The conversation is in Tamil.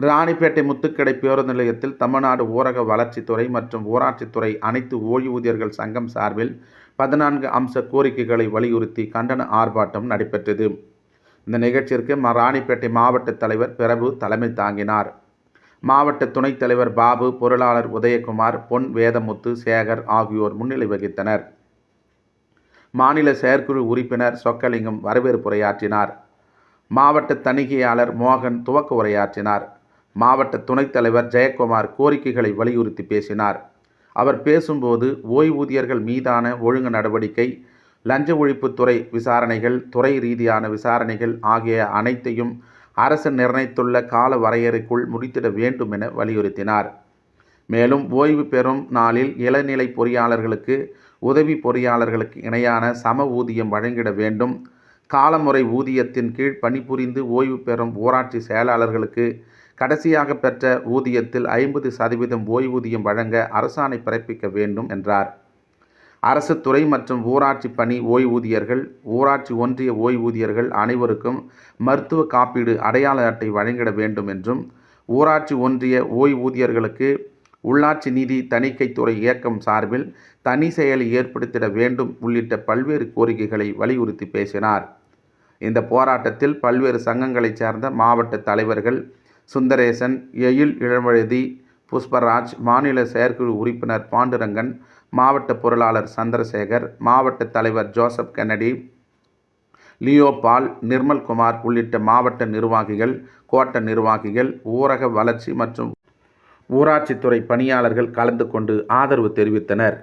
ராணிப்பேட்டை முத்துக்கடை பேருந்து நிலையத்தில் தமிழ்நாடு ஊரக வளர்ச்சித்துறை மற்றும் ஊராட்சித்துறை அனைத்து ஓய்வூதியர்கள் சங்கம் சார்பில் பதினான்கு அம்ச கோரிக்கைகளை வலியுறுத்தி கண்டன ஆர்ப்பாட்டம் நடைபெற்றது. இந்த நிகழ்ச்சிற்கு ராணிப்பேட்டை மாவட்ட தலைவர் பிரபு தலைமை தாங்கினார். மாவட்ட துணைத் தலைவர் பாபு பொருளாளர் உதயகுமார் பொன் வேதமுத்து சேகர் ஆகியோர் முன்னிலை வகித்தனர். மாநில செயற்குழு உறுப்பினர் சொக்கலிங்கம் வரவேற்புரையாற்றினார் மாவட்ட தணிக்கையாளர் மோகன் துவக்க உரையாற்றினார். மாவட்ட துணைத் தலைவர் ஜெயக்குமார் கோரிக்கைகளை வலியுறுத்தி பேசினார். அவர் பேசும்போது ஓய்வூதியர்கள் மீதான ஒழுங்கு நடவடிக்கை லஞ்ச ஒழிப்புத்துறை விசாரணைகள் துறை ரீதியான விசாரணைகள் ஆகிய அனைத்தையும் அரசு நிர்ணயித்துள்ள கால வரையறைக்குள் முடித்திட வேண்டும் என வலியுறுத்தினார். மேலும் ஓய்வு பெறும் நாளில் இளநிலை பொறியாளர்களுக்கு உதவி பொறியாளர்களுக்கு இணையான சம ஊதியம் வழங்கிட வேண்டும். காலமுறை ஊதியத்தின் கீழ் பணிபுரிந்து ஓய்வு பெறும் ஊராட்சி செயலாளர்களுக்கு கடைசியாக பெற்ற ஊதியத்தில் ஐம்பது சதவீதம் ஓய்வூதியம் வழங்க அரசாணை பிறப்பிக்க வேண்டும் என்றார். அரசு துறை மற்றும் ஊராட்சி பணி ஓய்வூதியர்கள் ஊராட்சி ஒன்றிய ஓய்வூதியர்கள் அனைவருக்கும் மருத்துவ காப்பீடு அடையாள அட்டை வழங்கிட வேண்டும் என்றும் ஊராட்சி ஒன்றிய ஓய்வூதியர்களுக்கு உள்ளாட்சி நிதி தணிக்கைத்துறை இயக்கம் சார்பில் தனி செயலை ஏற்படுத்திட வேண்டும் உள்ளிட்ட பல்வேறு கோரிக்கைகளை வலியுறுத்தி பேசினார். இந்த போராட்டத்தில் பல்வேறு சங்கங்களைச் சேர்ந்த மாவட்ட தலைவர்கள் சுந்தரேசன் எயில் இளவழுதி புஷ்பராஜ் மாநில செயற்குழு உறுப்பினர் பாண்டுரங்கன் மாவட்ட பொருளாளர் சந்திரசேகர் மாவட்ட தலைவர் Joseph Kennedy Leo Paul Nirmalkumar உள்ளிட்ட மாவட்ட நிர்வாகிகள் கோட்ட நிர்வாகிகள் ஊரக வளர்ச்சி மற்றும் ஊராட்சித்துறை பணியாளர்கள் கலந்து கொண்டு ஆதரவு தெரிவித்தனர்.